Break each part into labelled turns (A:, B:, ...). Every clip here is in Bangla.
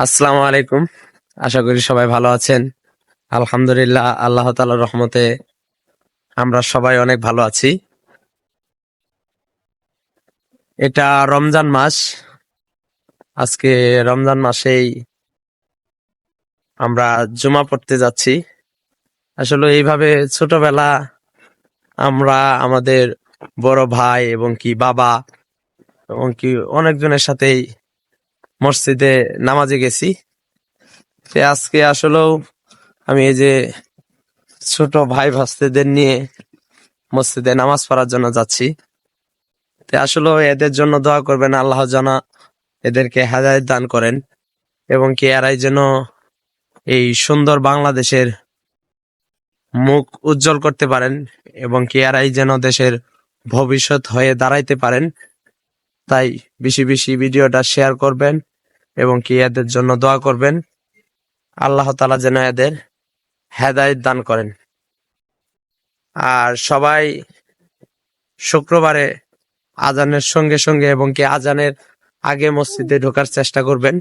A: আসসালামু আলাইকুম। আশা করি সবাই ভালো আছেন। আলহামদুলিল্লাহ, আল্লাহ তালার রহমতে আমরা সবাই অনেক ভালো আছি। এটা রমজান মাস। আজকে রমজান মাসেই আমরা জুমা পড়তে যাচ্ছি। আসলে এইভাবে ছোটবেলা আমরা, আমাদের বড় ভাই এবং কি বাবা এবং কি অনেকজনের সাথেই মসজিদে নামাজে গেছি। আজকে আসলেও আমি এই যে ছোট ভাই ভাস্তেদের নিয়ে মসজিদে নামাজ পড়ার জন্য যাচ্ছি। তো আসলে এদের জন্য দোয়া করবেন, আল্লাহ জানা এদেরকে হেদায়ত দান করেন এবং কি এরাই যেন এই সুন্দর বাংলাদেশের মুখ উজ্জ্বল করতে পারেন এবং কি এরাই যেন দেশের ভবিষ্যৎ হয়ে দাঁড়াইতে পারেন। তাই বেশি বেশি ভিডিওটা শেয়ার করবেন। এবং কি এদের জন্য দোয়া করবেন? আল্লাহ তালা যেন এদের হেদায়ত দান করেন। আর সবাই শুক্রবারে আজানের সঙ্গে সঙ্গে এবং কি আজানের আগে মসজিদে ঢোকার চেষ্টা করবেন।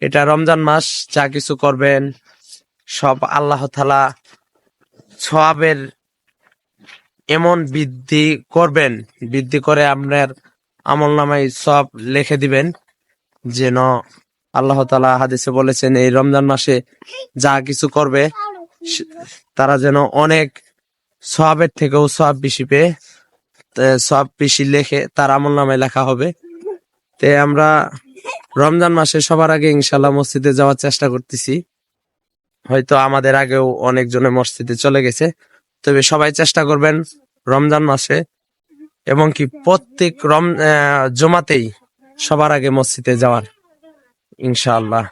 A: এটা রমজান মাস, যা কিছু করবেন, সব আল্লাহ তালা সবের এমন বৃদ্ধি করবেন। বৃদ্ধি করে আপনার আমল নামায় সব লিখে দিবেন। যেন আল্লাহ তালা হাদিসে বলেছেন, এই রমজান মাসে যা কিছু করবে তারা যেন অনেক সবের থেকেও সব বেশি পেয়ে সব বেশি লেখে, তার আমল নামে লেখা হবে। তে আমরা রমজান মাসে সবার আগে ইনশাল্লাহ মসজিদে যাওয়ার চেষ্টা করতেছি। হয়তো আমাদের আগেও অনেকজনে মসজিদে চলে গেছে। তবে সবাই চেষ্টা করবেন রমজান মাসে, এবং কি প্রত্যেক রম জমাতেই সবার আগে মসজিদে যাওয়ার ইনশাআল্লাহ।